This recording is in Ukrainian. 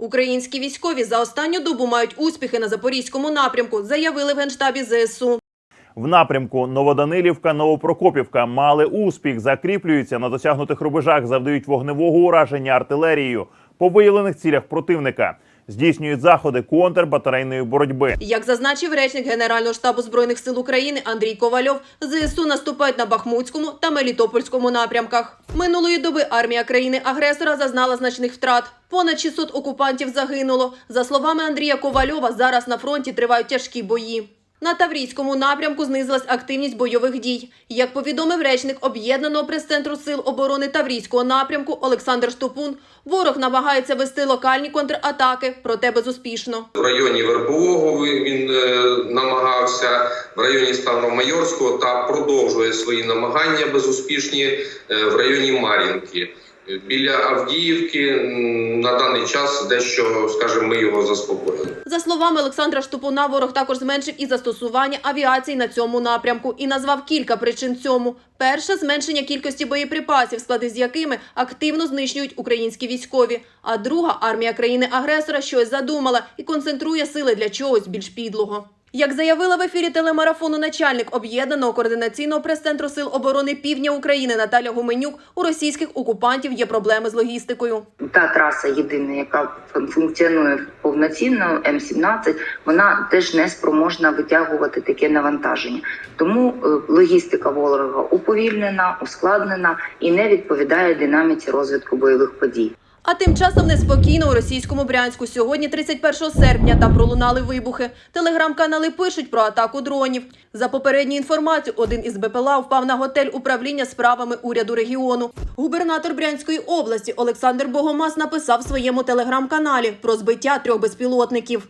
Українські військові за останню добу мають успіхи на запорізькому напрямку, заявили в генштабі ЗСУ. В напрямку Новоданилівка, Новопрокопівка мали успіх, закріплюються на досягнутих рубежах, завдають вогневого ураження артилерією по виявлених цілях противника, здійснюють заходи контрбатарейної боротьби. Як зазначив речник Генерального штабу збройних сил України Андрій Ковальов, ЗСУ наступають на Бахмутському та Мелітопольському напрямках. Минулої доби армія країни-агресора зазнала значних втрат. Понад 600 окупантів загинуло. За словами Андрія Ковальова, зараз на фронті тривають тяжкі бої. На Таврійському напрямку знизилась активність бойових дій. Як повідомив речник об'єднаного прес-центру сил оборони Таврійського напрямку Олександр Штопун, ворог намагається вести локальні контратаки, проте безуспішно. В районі Вербового він е, намагався, в районі Ставромайорського та продовжує свої намагання безуспішні е, в районі Мар'їнки. Біля Авдіївки на даний час дещо, скажімо, ми його заспокоїли. За словами Олександра Штопуна, ворог також зменшив і застосування авіації на цьому напрямку і назвав кілька причин цьому. Перше зменшення кількості боєприпасів, склади з якими активно знищують українські військові. А друга армія країни-агресора щось задумала і концентрує сили для чогось більш підлого. Як заявила в ефірі телемарафону начальник об'єднаного координаційного прес-центру сил оборони Півдня України Наталя Гуменюк, у російських окупантів є проблеми з логістикою. та траса єдина, яка функціонує повноцінно, М17, вона теж не спроможна витягувати таке навантаження. Тому е, логістика ворога уповільнена, ускладнена і не відповідає динаміці розвитку бойових подій. А тим часом неспокійно у російському Брянську. Сьогодні, 31 серпня, там пролунали вибухи. Телеграм-канали пишуть про атаку дронів. За попередню інформацію, один із БПЛА впав на готель управління справами уряду регіону. Губернатор Брянської області Олександр Богомаз написав в своєму телеграм-каналі про збиття трьох безпілотників.